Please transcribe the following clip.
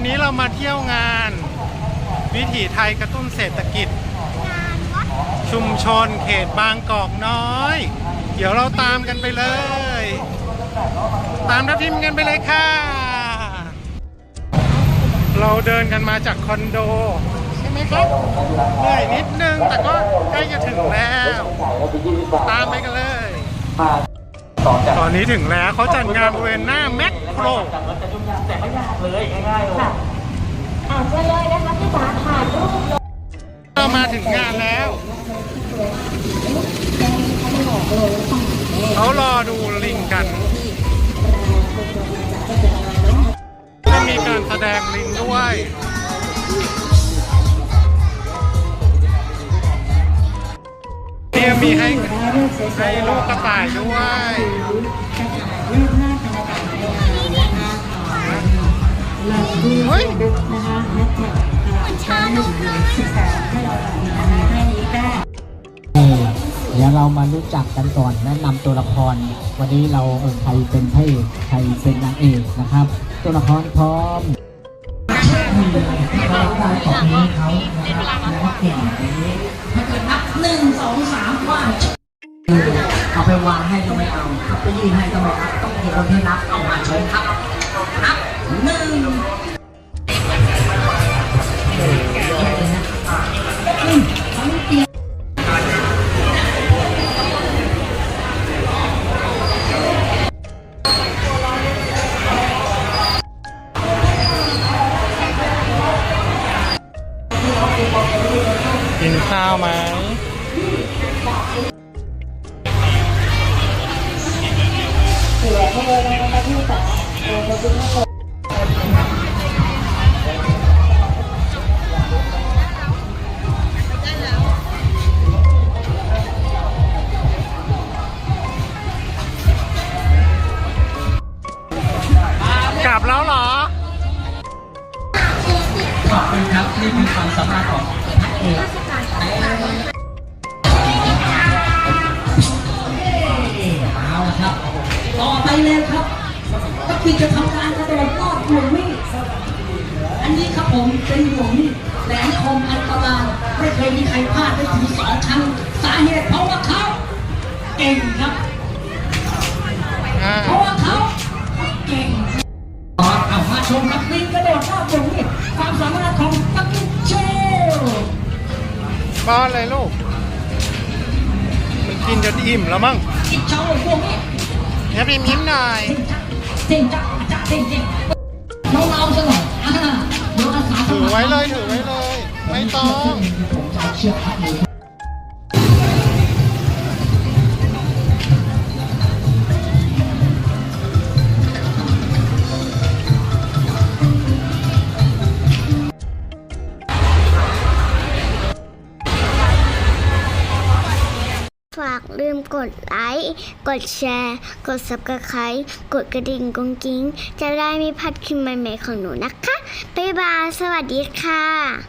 วันนี้เรามาเที่ยวงาน วิถีไทยกระตุ้นเศรษฐกิจชุมชนเขตบางกอกน้อย เดี๋ยวเราตามกันไปเลย ตามทัพทิมกันไปเลยค่ะ เราเดินกันมาจากคอนโด ใช่ไหมครับเหนื่อยนิดนึง แต่ก็ใกล้จะถึงแล้ว ตามไปกันเลยต่าก ตอนนี้ถึงแล้วเขาจัดงานบริเวณหน้าแมคโครจากรถจะยุ่งยากแต่ไม่ยากเลยง่ายๆเลยอาจจะเลยนะคะพี่จ๋าถ่ายรูปลงเรามาถึงงานแล้วเขารอดูลิงกันจะมีการแสดงลิงด้วยเนี่ยมีให้ ให้ลูกกระต่ายด้วยเฮ้ยนี่เดี๋ยวเรามารู้จักกันก่อนแนะนำตัวละคร วันนี้เราเออใครเป็นพระเอกใครเป็นนางเอกนะครับ ตัวละครพร้อมเราได้ของเขานะครับแล้วเก่งนี้ถ้าเกิดนับหนึ่งสองสามว่า เอาไปวางให้ก็ไม่เอาไปยื่นให้ก็ไม่เอาต้องมีคนที่นับเอามาชมครับนับหนึ่งอืมสอง เตียงกินข้าวไหมกลับแล้วเหรอ ขอบคุณครับ นี่คือความสามารถของพระเอก ผมเป็นห่วงมีดแหลมคมอันตรายไม่เคยมีใครพลาดได้ถึงสองครั้งสาเหตุเพราะว่าเขาเก่งครับอ่าเพราะว่าเขาเก่งเอามาชมครับลิงกระโดดรอบวงนี่ความสามารถของปักกิ้งเชลป้อนเลยลูกมันกินจนอิ่มแล้วมั้งกินโชว์วงนี่เดี๋ยวพิมพ์ยิ้มหน่อยเจ๋งจังจ้าเจ๋งเจ๋งน้องๆซะหน่อย ถือไว้เลยถือไว้เลย ไม่ต้อง ฝากลืมกดไลค์ กดแชร์ กด subscribe กดกระดิ่งกรงกิ้ง จะได้ไม่พลาดคลิปใหม่ๆของหนูนะคะ บ๊ายบาย สวัสดีค่ะ